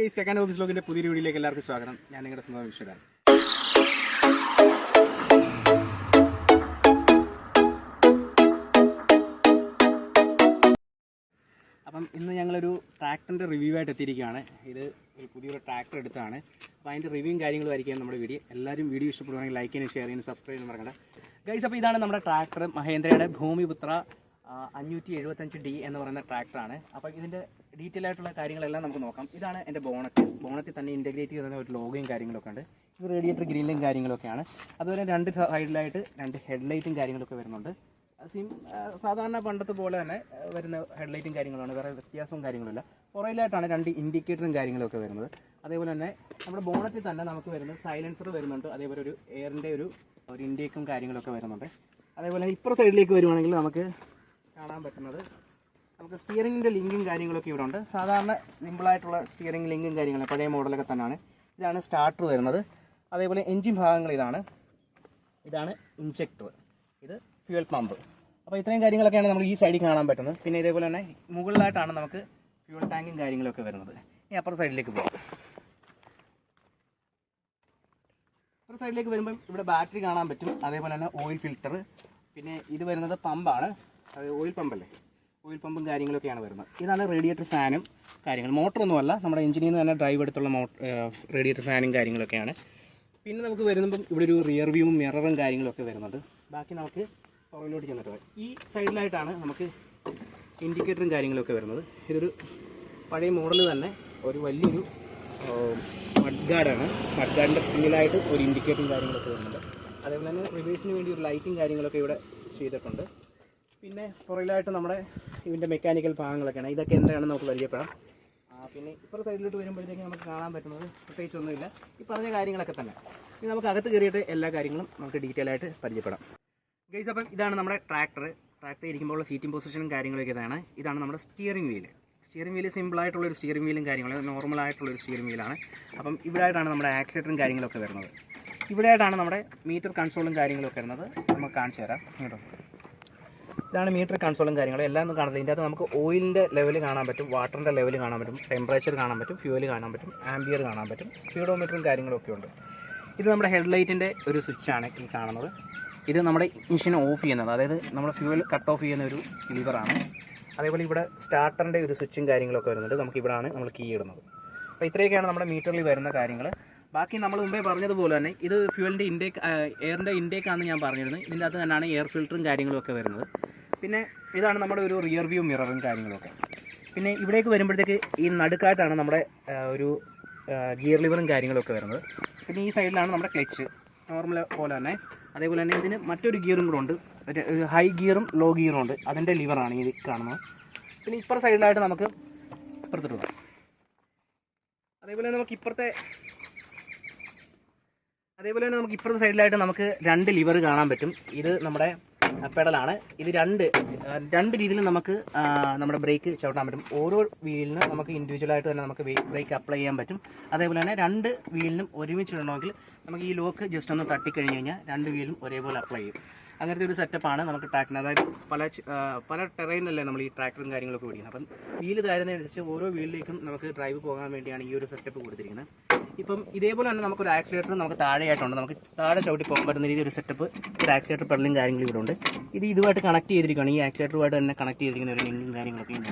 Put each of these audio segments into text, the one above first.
Guys കക്കാൻ office ലോകിന്റെ പുതിയ വീഡിയോയിലേക്ക് എല്ലാവർക്കും സ്വാഗതം. ഞാൻ നിങ്ങളുടെ സ്വന്തം വിശ്വരാൻ അപ്പം ഇന്ന് ഞങ്ങളൊരു ട്രാക്ടറിന്റെ റിവ്യൂ ആയിട്ട് എത്തിയിരിക്കുകയാണ്. ഇത് ഒരു പുതിയൊരു ട്രാക്ടർ എടുത്താണ്. അപ്പോൾ അതിന്റെ റിവ്യൂവും കാര്യങ്ങളും ആയിരിക്കും നമ്മുടെ വീഡിയോ എല്ലാവരും വീഡിയോ ഇഷ്ടപ്പെടുവാണെങ്കിൽ ലൈക്ക് ചെയ്യാനും ഷെയർ ചെയ്യാനും സബ്സ്ക്രൈബ് ചെയ്യാനും മറക്കണ്ട. ഗൈസ് അപ്പോൾ ഇതാണ് നമ്മുടെ ട്രാക്ടർ മഹേന്ദ്രയുടെ ഭൂമിപുത്ര അഞ്ഞൂറ്റി എഴുപത്തഞ്ച് ഡി എന്ന് പറയുന്ന ട്രാക്ടറാണ് അപ്പോൾ ഇതിന്റെ ഡീറ്റെയിൽ ആയിട്ടുള്ള കാര്യങ്ങളെല്ലാം നമുക്ക് നോക്കാം. ഇതാണ് എന്റെ ബോണറ്റ് ബോണറ്റിൽ തന്നെ ഇന്റഗ്രേറ്റ് ചെയ്യുന്ന ഒരു ലോഗയും കാര്യങ്ങളൊക്കെ ഉണ്ട്. ഇത് റേഡിയേറ്റർ ഗ്രില്ലും കാര്യങ്ങളൊക്കെയാണ്. അതുപോലെ രണ്ട് സൈഡിലായിട്ട് രണ്ട് ഹെഡ്ലൈറ്റും കാര്യങ്ങളൊക്കെ വരുന്നുണ്ട്. സിം സാധാരണ പണ്ടത്തെ പോലെ തന്നെ വരുന്ന വരുന്ന ഹെഡ്ലൈറ്റും കാര്യങ്ങളാണ് വേറെ വ്യത്യാസവും കാര്യങ്ങളില്ല പുറയിലായിട്ടാണ് രണ്ട് ഇൻഡിക്കേറ്ററും കാര്യങ്ങളൊക്കെ വരുന്നത്. അതേപോലെ തന്നെ നമ്മുടെ ബോണറ്റിൽ തന്നെ നമുക്ക് വരുന്നത് സൈലൻസർ വരുന്നുണ്ട്. അതേപോലെ ഒരു എയറിന്റെ ഒരു ഒരു ഇൻഡേക്കും കാര്യങ്ങളൊക്കെ വരുന്നുണ്ട്. അതേപോലെ ഇപ്പുറ സൈഡിലേക്ക് വരുവാണെങ്കിൽ നമുക്ക് കാണാൻ പറ്റുന്നത് നമുക്ക് സ്റ്റിയറിംഗിന്റെ ലിങ്കും കാര്യങ്ങളൊക്കെ ഇവിടെ ഉണ്ട്. സാധാരണ സിമ്പിളായിട്ടുള്ള സ്റ്റിയറിംഗ് ലിങ്കും കാര്യങ്ങളും പഴയ മോഡലൊക്കെ തന്നെയാണ്. ഇതാണ് സ്റ്റാർട്ടർ വരുന്നത്. അതേപോലെ എൻജിൻ ഭാഗങ്ങൾ ഇതാണ്. ഇതാണ് ഇഞ്ചക്ടർ ഇത് ഫ്യൂൽ പമ്പ് അപ്പോൾ ഇത്രയും കാര്യങ്ങളൊക്കെയാണ് നമ്മൾ ഈ സൈഡിൽ കാണാൻ പറ്റുന്നത്. പിന്നെ ഇതേപോലെ തന്നെ മുകളിലായിട്ടാണ് നമുക്ക് ഫ്യൂൽ ടാങ്കും കാര്യങ്ങളൊക്കെ വരുന്നത്. ഇനി അപ്പുറ സൈഡിലേക്ക് പോകാം അപ്പുറ സൈഡിലേക്ക് വരുമ്പം ഇവിടെ ബാറ്ററി കാണാൻ പറ്റും. അതേപോലെ തന്നെ ഓയിൽ ഫിൽറ്റർ പിന്നെ ഇത് വരുന്നത് പമ്പാണ് അത് ഓയിൽ പമ്പല്ലേ ഓയിൽ പമ്പും കാര്യങ്ങളൊക്കെയാണ് വരുന്നത്. ഇതാണ് റേഡിയേറ്റർ ഫാനും കാര്യങ്ങൾ മോട്ടറൊന്നുമല്ല നമ്മുടെ എഞ്ചിനിൽ നിന്ന് തന്നെ ഡ്രൈവ് എടുത്തുള്ള മോ റേഡിയേറ്റർ ഫാനും കാര്യങ്ങളൊക്കെയാണ്. പിന്നെ നമുക്ക് വരുമ്പം ഇവിടെ ഒരു റിയർ വ്യൂവും മിററും കാര്യങ്ങളൊക്കെ വരുന്നുണ്ട്. ബാക്കി നമുക്ക് പുറകിലോട്ട് ചെന്നിട്ട്. ഈ സൈഡിലായിട്ടാണ് നമുക്ക് ഇൻഡിക്കേറ്ററും കാര്യങ്ങളൊക്കെ വരുന്നത്. ഇതൊരു പഴയ മോഡൽ തന്നെ. ഒരു വലിയൊരു മഡ് ഗാർഡാണ് മഡ് പിന്നിലായിട്ട് ഒരു ഇൻഡിക്കേറ്ററും കാര്യങ്ങളൊക്കെ വരുന്നുണ്ട്. അതേപോലെ തന്നെ റിവേഴ്സിന് വേണ്ടി ഒരു ലൈറ്റും കാര്യങ്ങളൊക്കെ ഇവിടെ ചെയ്തിട്ടുണ്ട്. പിന്നെ പുറകിലായിട്ട് നമ്മുടെ ഇതിന്റെ മെക്കാനിക്കൽ ഭാഗങ്ങളൊക്കെയാണ്. ഇതൊക്കെ എന്താണെന്ന് നമുക്ക് പരിചയപ്പെടാം. പിന്നെ ഇപ്പുറത്തെ സൈഡിലോട്ട് വരുമ്പോഴത്തേക്ക് നമുക്ക് കാണാൻ പറ്റുന്നത് പ്രത്യേകിച്ച് ഒന്നുമില്ല. ഈ പറഞ്ഞ കാര്യങ്ങളൊക്കെ തന്നെ. ഇനി നമുക്ക് അകത്ത് കയറിയിട്ട് എല്ലാ കാര്യങ്ങളും നമുക്ക് ഡീറ്റെയിൽ ആയിട്ട് പരിചയപ്പെടാം. ഗൈസ് അപ്പം ഇതാണ് നമ്മുടെ ട്രാക്ടർ ട്രാക്ടർ ഇരിക്കുമ്പോൾ സീറ്റിംഗ് പൊസിഷനും കാര്യങ്ങളൊക്കെ ഇതാണ്. ഇതാണ് നമ്മുടെ സ്റ്റിയറിംഗ് വീൽ സ്റ്റിയറിംഗ് വീൽ സിമ്പിളായിട്ടുള്ളൊരു സ്റ്റിയറിംഗ് വീലും കാര്യങ്ങളും ഒരു സ്റ്റിയറിംഗ് വീലാണ് അപ്പം ഇവിടെ ആയിട്ടാണ് നമ്മുടെ ആക്സിലേറ്ററും കാര്യങ്ങളൊക്കെ വരുന്നത്. ഇവിടെ ആയിട്ടാണ് നമ്മുടെ മീറ്റർ കൺസോളും കാര്യങ്ങളൊക്കെ വരുന്നത്. നമുക്ക് കാണിച്ചു തരാം. കേട്ടോ ഇതാണ് മീറ്റർ കൺസോളും കാര്യങ്ങളും. എല്ലാം ഒന്നും കാണത്തില്ല. ഇതിന്റെ അകത്ത് നമുക്ക് ഓയിലിന്റെ ലെവൽ കാണാൻ പറ്റും വാട്ടറിന്റെ ലെവൽ കാണാൻ പറ്റും ടെമ്പറേച്ചർ കാണാൻ പറ്റും ഫ്യൂവൽ കാണാൻ പറ്റും ആംബിയർ കാണാൻ പറ്റും സ്പീഡോമീറ്ററും കാര്യങ്ങളൊക്കെ ഉണ്ട്. ഇത് നമ്മുടെ ഹെഡ്ലൈറ്റിന്റെ ഒരു സ്വിച്ചാണ് ഈ കാണുന്നത്. ഇത് നമ്മുടെ മെഷീൻ ഓഫ് ചെയ്യുന്നത്. അതായത് നമ്മുടെ ഫ്യൂവൽ കട്ട് ഓഫ് ചെയ്യുന്ന ഒരു ലിവറാണ് അതേപോലെ ഇവിടെ സ്റ്റാർട്ടറിന്റെ ഒരു സ്വിച്ചും കാര്യങ്ങളൊക്കെ വരുന്നുണ്ട്. നമുക്ക് ഇവിടെയാണ് നമ്മൾ കീ ഇടുന്നത്. അപ്പോൾ ഇത്രയൊക്കെയാണ് നമ്മുടെ മീറ്ററിൽ വരുന്ന കാര്യങ്ങൾ ബാക്കി നമ്മൾ മുമ്പേ പറഞ്ഞതുപോലെ തന്നെ ഇത് ഫ്യൂവലിന്റെ ഇൻടേക്ക് എയറിന്റെ ഇൻടേക്ക് ആണെന്ന് ഞാൻ പറഞ്ഞിരുന്നത് ഇതിന്റെ അകത്ത് തന്നെയാണ് എയർ ഫിൽറ്ററും കാര്യങ്ങളും ഒക്കെ വരുന്നത്. പിന്നെ ഇതാണ് നമ്മുടെ ഒരു റിയർ വ്യൂ മിററും കാര്യങ്ങളൊക്കെ. പിന്നെ ഇവിടേക്ക് വരുമ്പോഴത്തേക്ക് ഈ നടുക്കായിട്ടാണ് നമ്മുടെ ഒരു ഗിയർ ലിവറും കാര്യങ്ങളൊക്കെ വരുന്നത്. പിന്നെ ഈ സൈഡിലാണ് നമ്മുടെ ക്ലച്ച് നോർമൽ പോലെ തന്നെ. അതേപോലെ തന്നെ ഇതിന് മറ്റൊരു ഗിയറും കൂടെ ഉണ്ട്. ഒരു ഹൈ ഗിയറും ലോ ഗിയറും ഉണ്ട്. അതിന്റെ ലിവറാണ് ഇത് കാണുന്നത്. പിന്നെ ഇപ്പുറ സൈഡിലായിട്ട് നമുക്ക് ഇപ്പുറത്തിട്ട് അതേപോലെ നമുക്ക് ഇപ്പുറത്തെ അതേപോലെ തന്നെ നമുക്ക് ഇപ്പുറത്തെ സൈഡിലായിട്ട് നമുക്ക് രണ്ട് ലിവർ കാണാൻ പറ്റും. ഇത് നമ്മുടെ പെഡലാണ് ഇത് രണ്ട് രണ്ട് രീതിയിൽ നമുക്ക് നമ്മുടെ ബ്രേക്ക് ചവിട്ടാൻ പറ്റും. ഓരോ വീലിനും നമുക്ക് ഇൻഡിവിജ്വലായിട്ട് തന്നെ നമുക്ക് ബ്രേക്ക് അപ്ലൈ ചെയ്യാൻ പറ്റും. അതേപോലെ തന്നെ രണ്ട് വീലിനും ഒരുമിച്ച് ഇടണമെങ്കിൽ നമുക്ക് ഈ ലോക്ക് ജസ്റ്റ് ഒന്ന് തട്ടിക്കഴിഞ്ഞ് കഴിഞ്ഞാൽ രണ്ട് വീലും ഒരേപോലെ അപ്ലൈ ചെയ്യും. അങ്ങനത്തെ ഒരു സെറ്റപ്പാണ് നമുക്ക് ട്രാക്കിന് അതായത് പല പല ടെറൈനല്ലേ നമ്മൾ ഈ ട്രാക്ടറും കാര്യങ്ങളൊക്കെ ഓടിക്കുന്നത്. അപ്പം വീൽ താരുന്നതനുസരിച്ച് ഓരോ വീലിലേക്കും നമുക്ക് ഡ്രൈവ് പോകാൻ വേണ്ടിയാണ് ഈ ഒരു സെറ്റപ്പ് കൊടുത്തിരിക്കുന്നത്. ഇപ്പം ഇതേപോലെ തന്നെ നമുക്ക് ഒരു ആക്സിലേറ്റർ നമുക്ക് താഴെയായിട്ടുണ്ട്. നമുക്ക് താഴെ ചവിട്ടി പോകാൻ പറ്റുന്ന രീതിയിൽ ഒരു സെറ്റപ്പ് ഒരു ആക്സിലേറ്റർ പെഡലും കാര്യങ്ങളും ഇവിടെ ഉണ്ട്. ഇത് ഇതുമായിട്ട് കണക്ട് ചെയ്തിരിക്കുകയാണ്. ഈ ആക്സിലേറ്ററുമായിട്ട് തന്നെ കണക്ട് ചെയ്തിരിക്കുന്ന ഒരു ലിങ്കും കാര്യങ്ങളൊക്കെ ഉണ്ട്.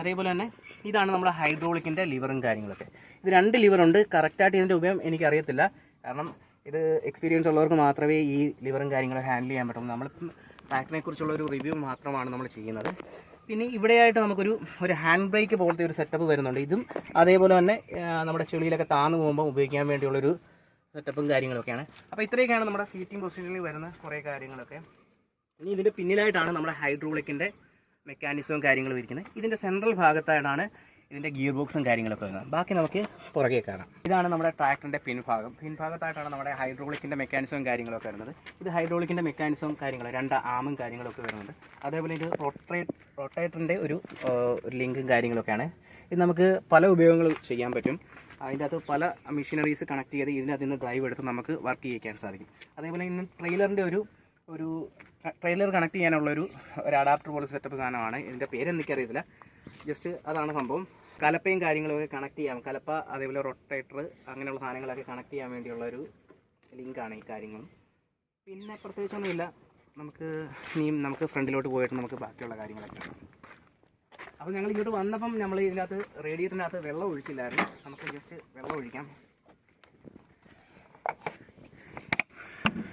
അതേപോലെ തന്നെ ഇതാണ് നമ്മുടെ ഹൈഡ്രോളിക്കിന്റെ ലിവറും കാര്യങ്ങളൊക്കെ. ഇത് രണ്ട് ലിവറുണ്ട് കറക്റ്റായിട്ട് ഇതിന്റെ ഉപയോഗം എനിക്കറിയത്തില്ല. കാരണം ഇത് എക്സ്പീരിയൻസ് ഉള്ളവർക്ക് മാത്രമേ ഈ ലിവറും കാര്യങ്ങളും ഹാൻഡിൽ ചെയ്യാൻ പറ്റുള്ളൂ. നമ്മളിപ്പം ട്രാക്ടറിനെ കുറിച്ചുള്ള ഒരു റിവ്യൂ മാത്രമാണ് നമ്മൾ ചെയ്യുന്നത്. പിന്നെ ഇവിടെയായിട്ട് നമുക്കൊരു ഒരു ഹാൻഡ് ബ്രേക്ക് പോലത്തെ ഒരു സെറ്റപ്പ് വരുന്നുണ്ട്. ഇതും അതേപോലെ തന്നെ നമ്മുടെ ചെളിയിലൊക്കെ താന്നു പോകുമ്പോൾ ഉപയോഗിക്കാൻ വേണ്ടിയുള്ളൊരു സെറ്റപ്പും കാര്യങ്ങളൊക്കെയാണ്. അപ്പോൾ ഇത്രയൊക്കെയാണ് നമ്മുടെ സീറ്റിംഗ് പൊസിഷനിൽ വരുന്ന കുറേ കാര്യങ്ങളൊക്കെ. ഇനി ഇതിന്റെ പിന്നിലായിട്ടാണ് നമ്മുടെ ഹൈഡ്രോളിക്കിന്റെ മെക്കാനിസവും കാര്യങ്ങളും ഇരിക്കുന്നത്. ഇതിന്റെ സെൻട്രൽ ഭാഗത്തായിട്ടാണ് ഇതിന്റെ ഗിയർ ബോക്സും കാര്യങ്ങളൊക്കെ വരുന്നത് ബാക്കി നമുക്ക് പുറകെ കാണാം. ഇതാണ് നമ്മുടെ ട്രാക്ടറിന്റെ പിൻഭാഗം. പിൻഭാഗത്തായിട്ടാണ് നമ്മുടെ ഹൈഡ്രോളിക്കിന്റെ മെക്കാനിസവും കാര്യങ്ങളൊക്കെ വരുന്നത്. ഇത് ഹൈഡ്രോളിക്കിന്റെ മെക്കാനിസവും കാര്യങ്ങളും രണ്ട് ആമും കാര്യങ്ങളൊക്കെ വരുന്നുണ്ട്. അതേപോലെ ഇത് റൊട്ടേറ്റ് റൊട്ടേറ്ററിന്റെ ഒരു ലിങ്കും കാര്യങ്ങളൊക്കെയാണ്. ഇത് നമുക്ക് പല ഉപയോഗങ്ങൾ ചെയ്യാൻ പറ്റും. അതിന്റെ അകത്ത് പല മെഷീനറീസ് കണക്ട് ചെയ്ത് ഇതിനകത്ത് നിന്ന് ഡ്രൈവ് എടുത്ത് നമുക്ക് വർക്ക് ചെയ്യിക്കാൻ സാധിക്കും. അതേപോലെ ഇന്ന് ട്രെയിലറിന്റെ ഒരു ഒരു ട്രെയിലർ കണക്ട് ചെയ്യാനുള്ള ഒരു ഒരു അഡാപ്റ്റർ പോലെ സെറ്റപ്പ് സാധനമാണ്. ഇതിന്റെ പേര് എനിക്കറിയത്തില്ല ജസ്റ്റ് അതാണ് സംഭവം. കലപ്പയും കാര്യങ്ങളൊക്കെ കണക്ട് ചെയ്യാം. കലപ്പ അതേപോലെ റൊട്ടേറ്റർ അങ്ങനെയുള്ള സാധനങ്ങളൊക്കെ കണക്ട് ചെയ്യാൻ വേണ്ടിയുള്ള ഒരു ലിങ്കാണ് ഈ കാര്യങ്ങളും പിന്നെ പ്രത്യേകിച്ചൊന്നുമില്ല. നമുക്ക് ഇനിയും നമുക്ക് ഫ്രണ്ടിലോട്ട് പോയിട്ട് നമുക്ക് ബാക്കിയുള്ള കാര്യങ്ങളൊക്കെ അപ്പോൾ ഞങ്ങൾ ഇങ്ങോട്ട് വന്നപ്പം നമ്മൾ ഇതിനകത്ത് റേഡിയേറ്ററിനകത്ത് വെള്ളം ഒഴിച്ചില്ലായിരുന്നു. നമുക്ക് ജസ്റ്റ് വെള്ളം ഒഴിക്കാം.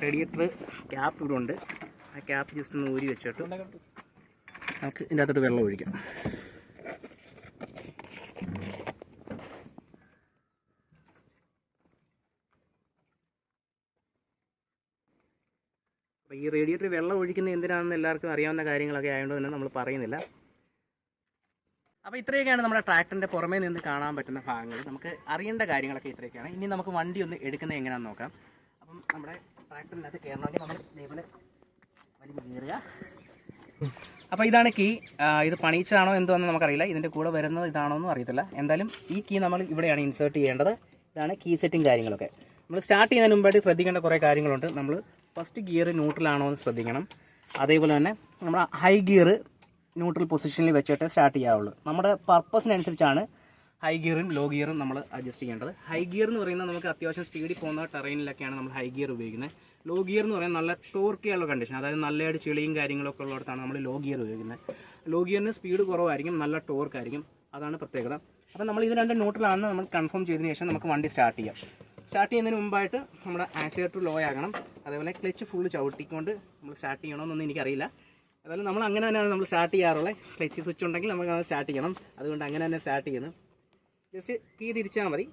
റേഡിയേറ്റർ ക്യാപ്പ് ഇവിടെ ഉണ്ട്. ആ ക്യാപ്പ് ജസ്റ്റ് ഒന്ന് ഊരി വെച്ചിട്ട്. നമുക്ക് ഇതിന്റെ അകത്തോട്ട് വെള്ളം ഒഴിക്കാം. ഈ റേഡിയേറ്റർ വെള്ളം ഒഴിക്കുന്നത് എന്തിനാണെന്ന് എല്ലാവർക്കും അറിയാവുന്ന കാര്യങ്ങളൊക്കെ ആയതുകൊണ്ട് തന്നെ നമ്മൾ പറയുന്നില്ല. അപ്പോൾ ഇത്രയൊക്കെയാണ് നമ്മുടെ ട്രാക്ടറിന്റെ പുറമേ നിന്ന് കാണാൻ പറ്റുന്ന ഭാഗങ്ങൾ. നമുക്ക് അറിയേണ്ട കാര്യങ്ങളൊക്കെ ഇത്രയൊക്കെയാണ്. ഇനി നമുക്ക് വണ്ടി ഒന്ന് എടുക്കുന്നത് എങ്ങനെയാണെന്ന് നോക്കാം. അപ്പം നമ്മുടെ ട്രാക്ടറിനകത്ത് കയറണമെങ്കിൽ നമ്മൾ ഇതേപോലെ വണ്ടി കയറുക. അപ്പോൾ ഇതാണ് കീ. ഇത് പണിയിച്ചതാണോ എന്തോന്ന് നമുക്കറിയില്ല. ഇതിന്റെ കൂടെ വരുന്നത് ഇതാണോ എന്നും അറിയത്തില്ല. എന്തായാലും ഈ കീ നമ്മൾ ഇവിടെയാണ് ഇൻസേർട്ട് ചെയ്യേണ്ടത്. ഇതാണ് കീ സെറ്റും കാര്യങ്ങളൊക്കെ. നമ്മൾ സ്റ്റാർട്ട് ചെയ്യുന്നതിന് മുമ്പായിട്ട് ശ്രദ്ധിക്കേണ്ട കുറേ കാര്യങ്ങളുണ്ട്. നമ്മൾ ഫസ്റ്റ് ഗിയർ ന്യൂട്രലാണോ എന്ന് ശ്രദ്ധിക്കണം. അതേപോലെ തന്നെ നമ്മൾ ഹൈ ഗിയർ ന്യൂട്രൽ പൊസിഷനിൽ വെച്ചിട്ട് സ്റ്റാർട്ട് ചെയ്യാവുള്ളൂ. നമ്മുടെ പർപ്പസിനനുസരിച്ചാണ് ഹൈ ഗിയറും ലോ ഗിയറും നമ്മൾ അഡ്ജസ്റ്റ് ചെയ്യേണ്ടത്. ഹൈ ഗിയർ എന്ന് പറയുന്നത് നമുക്ക് അത്യാവശ്യം സ്പീഡിൽ പോകുന്ന ടെറൈനിലൊക്കെയാണ് നമ്മൾ ഹൈ ഗിയർ ഉപയോഗിക്കുന്നത്. ലോ ഗിയർ എന്ന് പറയുന്നത് നല്ല ടോർക്കിയുള്ള കണ്ടീഷൻ അതായത് നല്ലതായിട്ട് ചെളിയും കാര്യങ്ങളൊക്കെ ഉള്ളിടത്താണ് നമ്മൾ ലോ ഗിയർ ഉപയോഗിക്കുന്നത്. ലോ ഗിയറിന് സ്പീഡ് കുറവായിരിക്കും നല്ല ടോർക്കായിരിക്കും. അതാണ് പ്രത്യേകത. അപ്പോൾ നമ്മൾ ഇത് രണ്ട് ന്യൂട്രലാണെന്ന് നമ്മൾ കൺഫേം ചെയ്തതിന് ശേഷം നമുക്ക് വണ്ടി സ്റ്റാർട്ട് ചെയ്യാം. സ്റ്റാർട്ട് ചെയ്യുന്നതിന് മുമ്പായിട്ട് നമ്മുടെ ആക്സിലേറ്റർ ലോ ആകണം. അതേപോലെ ക്ലച്ച് ഫുള്ള് ചവിട്ടിക്കൊണ്ട് നമ്മൾ സ്റ്റാർട്ട് ചെയ്യണമെന്നൊന്നും എനിക്കറിയില്ല. അതായത് നമ്മൾ അങ്ങനെ തന്നെയാണ് നമ്മൾ സ്റ്റാർട്ട് ചെയ്യാറുള്ളത് ക്ലച്ച് സ്വിച്ച് ഉണ്ടെങ്കിൽ നമുക്ക് സ്റ്റാർട്ട് ചെയ്യണം. അതുകൊണ്ട് അങ്ങനെ തന്നെ സ്റ്റാർട്ട് ചെയ്യുന്നു. ജസ്റ്റ് കീ തിരിച്ചാൽ മതി.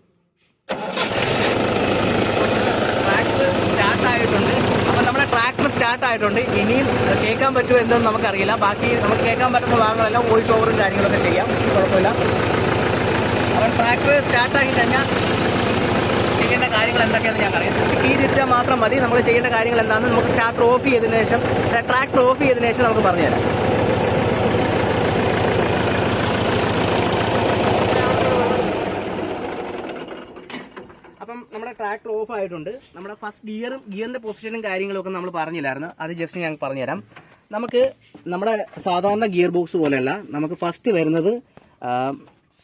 ട്രാക്ടർ സ്റ്റാർട്ട് ആയിട്ടുണ്ട്. അപ്പോൾ നമ്മുടെ ട്രാക്ടർ സ്റ്റാർട്ട് ആയിട്ടുണ്ട്. ഇനിയും കേൾക്കാൻ പറ്റുമോ എന്തെന്ന് നമുക്കറിയില്ല. ബാക്കി നമുക്ക് കേൾക്കാൻ പറ്റുന്ന ഭാഗങ്ങളെല്ലാം വോയിസ് ഓവറും കാര്യങ്ങളൊക്കെ ചെയ്യാം. കുഴപ്പമില്ല. അപ്പോൾ ട്രാക്ടർ സ്റ്റാർട്ട് ആക്കി കഴിഞ്ഞാൽ കാര്യങ്ങൾ എന്തൊക്കെയാണെന്ന് അറിയാം ഈ തിരിച്ചാൽ മാത്രം മതി. നമ്മൾ ചെയ്യേണ്ട കാര്യങ്ങൾ എന്താണെന്ന് നമുക്ക് സ്റ്റാർട്ട് ഓഫ് ചെയ്തതിനു ശേഷം ട്രാക്ടർ ഓഫ് ചെയ്തതിനു ശേഷം നമുക്ക് പറഞ്ഞുതരാം. അപ്പം നമ്മുടെ ട്രാക്ടർ ഓഫ് ആയിട്ടുണ്ട്. നമ്മുടെ ഫസ്റ്റ് ഗിയറും ഗിയറിന്റെ പൊസിഷനും കാര്യങ്ങളൊക്കെ നമ്മൾ പറഞ്ഞില്ലായിരുന്നു. അത് ജസ്റ്റ് ഞാൻ പറഞ്ഞുതരാം. നമുക്ക് നമ്മുടെ സാധാരണ ഗിയർ ബോക്സ് പോലെയല്ല നമുക്ക് ഫസ്റ്റ് വരുന്നത്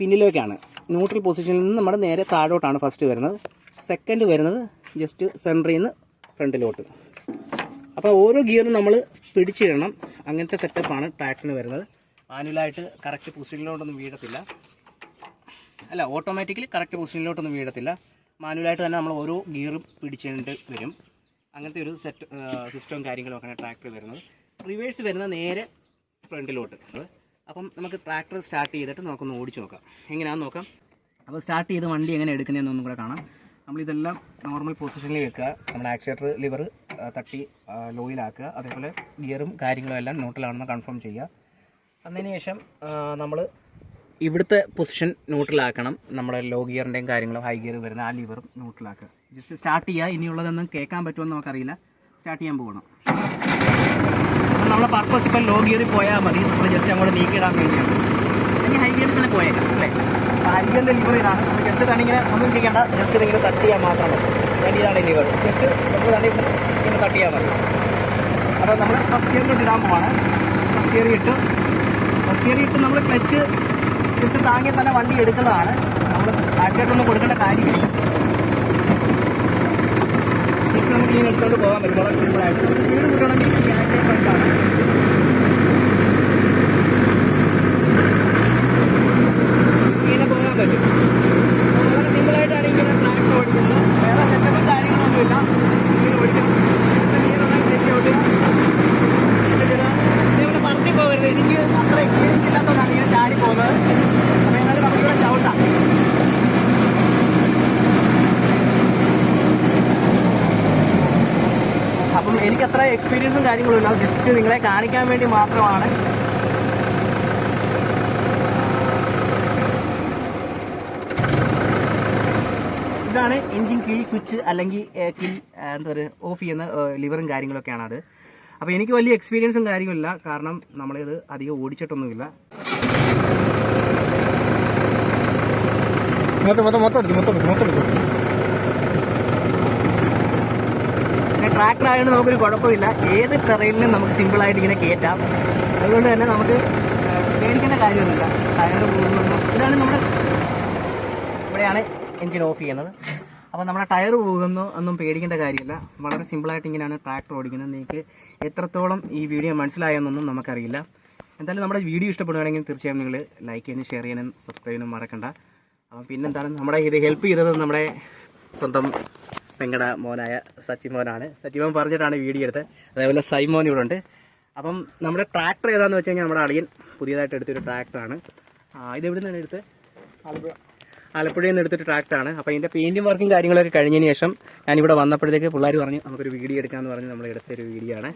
പിന്നിലേക്കാണ്. ന്യൂട്രൽ പൊസിഷനിൽ നിന്ന് നമ്മുടെ നേരെ താഴോട്ടാണ് ഫസ്റ്റ് വരുന്നത്. സെക്കൻഡ് വരുന്നത് ജസ്റ്റ് സെന്ററിൽ നിന്ന് ഫ്രണ്ടിലോട്ട് അപ്പോൾ ഓരോ ഗിയറും നമ്മൾ പിടിച്ചിടണം. അങ്ങനത്തെ സെറ്റപ്പാണ് ട്രാക്ടറിന് വരുന്നത്. മാനുവലായിട്ട് കറക്റ്റ് പൊസിഷനിലോട്ടൊന്നും വീഴത്തില്ല. അല്ല ഓട്ടോമാറ്റിക്കലി കറക്റ്റ് പൊസിഷനിലോട്ടൊന്നും വീഴത്തില്ല. മാനുവലായിട്ട് തന്നെ നമ്മൾ ഓരോ ഗിയറും പിടിച്ചിട്ട് വരും. അങ്ങനത്തെ ഒരു സെറ്റ് സിസ്റ്റവും കാര്യങ്ങളും ഒക്കെയാണ് ട്രാക്ടർ വരുന്നത്. റിവേഴ്സ് വരുന്നത് നേരെ ഫ്രണ്ടിലോട്ട് അപ്പം നമുക്ക് ട്രാക്ടർ സ്റ്റാർട്ട് ചെയ്തിട്ട് നമുക്കൊന്ന് ഓടിച്ച് നോക്കാം. എങ്ങനെയാണെന്ന് നോക്കാം. അപ്പോൾ സ്റ്റാർട്ട് ചെയ്ത് വണ്ടി എങ്ങനെ എടുക്കുന്നതെന്നൊന്നും കൂടെ കാണാം. നമ്മളിതെല്ലാം നോർമൽ പൊസിഷനിൽ വെക്കുക. നമ്മുടെ ആക്സിലേറ്റർ ലിവർ തട്ടി ലോയിലാക്കുക. അതേപോലെ ഗിയറും കാര്യങ്ങളും എല്ലാം ന്യൂട്രലാണെന്ന് കൺഫേം ചെയ്യുക. അതിന് ശേഷം നമ്മൾ ഇവിടുത്തെ പൊസിഷൻ ന്യൂട്രലാക്കണം നമ്മുടെ ലോ ഗിയറിന്റെയും കാര്യങ്ങളും ഹൈ ഗിയർ വരുന്ന ആ ലിവറും ന്യൂട്രലാക്കുക ജസ്റ്റ് സ്റ്റാർട്ട് ചെയ്യുക. ഇനിയുള്ളതൊന്നും കേൾക്കാൻ പറ്റുമെന്ന് നമുക്കറിയില്ല. സ്റ്റാർട്ട് ചെയ്യാൻ പോകണം. നമ്മളെ പർപ്പസ് ഇപ്പം ലോ ഗിയറിൽ പോയാൽ മതി. നമ്മൾ ജസ്റ്റ് അങ്ങോട്ട് നീക്കിയിടാൻ വേണ്ടിയാണ്. ഇനി ഹൈ ഗിയറിൽ തന്നെ പോയേക്കാം അല്ലേ? ഗിയറിന്റെ ലിവർ ജസ്റ്റ് തണിങ്ങനെ ഒന്നും ചെയ്യേണ്ട. ജസ്റ്റ് ഇതിങ്ങനെ തട്ട് ചെയ്യാൻ മാത്രം മതി. ഇതാണ് ലിവർ ജസ്റ്റ് നമുക്ക് തന്നെ ഇങ്ങനെ തട്ട് ചെയ്യാൻ മതി. അപ്പോൾ നമ്മൾ ഫസ്റ്റ് ഗിയറിലോട്ട് ഇടാൻ പോവാണ്. ഫസ്റ്റ് ഇയർ ഇട്ട്. ഫസ്റ്റ് ഇയർ ഇട്ട് നമ്മൾ ക്ലച്ച് ജസ്റ്റ് താങ്ങി തന്നെ വണ്ടി എടുക്കുന്നതാണ്. നമ്മൾ ബാക്കിലോട്ടൊന്നും കൊടുക്കേണ്ട കാര്യമില്ല. ജസ്റ്റ് നമുക്ക് ഇങ്ങനെ എടുത്തുകൊണ്ട് പോകാൻ പറ്റും. വളരെ സിമ്പിളായിട്ട് സ്പീഡ് കിട്ടണമെങ്കിൽ ഈ ആക്റ്റീവ് ഫ്രണ്ടാണ് ഇങ്ങനെ പോകാൻ പറ്റും വളരെ സിമ്പിളായിട്ടാണ് ഇങ്ങനെ ട്രാക്ടർ ഓടിക്കുന്നത് വേറെ സെറ്റപ്പും കാര്യങ്ങളൊന്നുമില്ല ഇങ്ങനെ ഓടിക്കണം ഇവിടെ പറത്തി പോകരുത് എനിക്ക് അത്ര എക്സ്പീരിയൻസ് ഇല്ലാത്തതാണ് ഇങ്ങനെ ചാടി പോകുന്നത് അപ്പോൾ എന്നാലും നമുക്കിവിടെ ചവിട്ടാം അപ്പം എനിക്ക് അത്ര എക്സ്പീരിയൻസും കാര്യങ്ങളും ഇല്ല ജസ്റ്റ് നിങ്ങളെ കാണിക്കാൻ വേണ്ടി മാത്രമാണ്. ഇതാണ് എൻജിൻ കീ സ്വിച്ച് അല്ലെങ്കിൽ കീ എന്താ പറയുക ഓഫ് ചെയ്യുന്ന ലിവറും കാര്യങ്ങളൊക്കെയാണ് അത്. അപ്പോൾ എനിക്ക് വലിയ എക്സ്പീരിയൻസും കാര്യമില്ല കാരണം നമ്മളിത് അധികം ഓടിച്ചിട്ടൊന്നുമില്ല. മൊത്തം മൊത്തം മൊത്തം മൊത്തം മൊത്തം ട്രാക്ടർ ആയതുകൊണ്ട് നമുക്കൊരു കുഴപ്പമില്ല. ഏത് ടെറയിലും നമുക്ക് സിമ്പിളായിട്ട് ഇങ്ങനെ കയറ്റാം അതുകൊണ്ട് തന്നെ നമുക്ക് പേടിക്കേണ്ട കാര്യമൊന്നുമില്ല. ടയർ പോകുന്നു. ഇതാണ് നമ്മുടെ ഇവിടെയാണ് എഞ്ചിൻ ഓഫ് ചെയ്യുന്നത്. അപ്പോൾ നമ്മുടെ ടയർ പോകുന്നു ഒന്നും പേടിക്കേണ്ട കാര്യമില്ല. വളരെ സിമ്പിളായിട്ട് ഇങ്ങനെയാണ് ട്രാക്ടർ ഓടിക്കുന്നത്. നിങ്ങൾക്ക് എത്രത്തോളം ഈ വീഡിയോ മനസ്സിലായെന്നൊന്നും നമുക്കറിയില്ല. എന്തായാലും നമ്മുടെ വീഡിയോ ഇഷ്ടപ്പെടുകയാണെങ്കിൽ തീർച്ചയായും നിങ്ങൾ ലൈക്ക് ചെയ്യാനും ഷെയർ ചെയ്യാനും സബ്സ്ക്രൈബ് ചെയ്യാനും മറക്കണ്ട. അപ്പം പിന്നെന്താണ്? നമ്മുടെ ഇത് ഹെൽപ്പ് ചെയ്തത് നമ്മുടെ സ്വന്തം പെങ്ങട മോനായ സച്ചി മോനാണ് സച്ചി മോൻ പറഞ്ഞിട്ടാണ് വീഡിയോ എടുത്തത്. അതേപോലെ സൈമോൻ ഇവിടെ ഉണ്ട്. അപ്പം നമ്മുടെ ട്രാക്ടർ ഏതാണെന്ന് വെച്ച് കഴിഞ്ഞാൽ നമ്മുടെ അളിയൻ പുതിയതായിട്ട് എടുത്തൊരു ട്രാക്ടറാണ് ഇത് എവിടെ നിന്നാണ് എടുത്തത്? ആലപ്പുഴ. ആലപ്പുഴയിൽ നിന്ന് എടുത്തൊരു ട്രാക്ടറാണ് അപ്പോൾ ഇതിന്റെ പെയിന്റും വർക്കും കാര്യങ്ങളൊക്കെ കഴിഞ്ഞതിന് ശേഷം ഞാനിവിടെ വന്നപ്പോഴത്തേക്ക് പിള്ളേർ പറഞ്ഞു നമുക്കൊരു വീഡിയോ എടുക്കാമെന്ന് പറഞ്ഞ് നമ്മൾ എടുത്തൊരു വീഡിയോ ആണ്.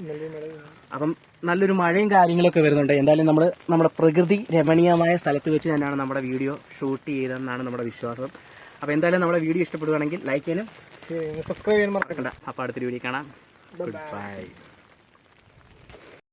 അപ്പം നല്ലൊരു മഴയും കാര്യങ്ങളൊക്കെ വരുന്നുണ്ട്. എന്തായാലും നമ്മൾ നമ്മുടെ പ്രകൃതി രമണീയമായ സ്ഥലത്ത് വെച്ച് തന്നെയാണ് നമ്മുടെ വീഡിയോ ഷൂട്ട് ചെയ്തതെന്നാണ് നമ്മുടെ വിശ്വാസം. അപ്പോൾ എന്തായാലും നമ്മുടെ വീഡിയോ ഇഷ്ടപ്പെടുകയാണെങ്കിൽ ലൈക്ക് ചെയ്യാനും സബ്സ്ക്രൈബ് ചെയ്യാനും മറക്കണ്ട. അപ്പോൾ അടുത്തൊരു വീഡിയോ കാണാം. Good bye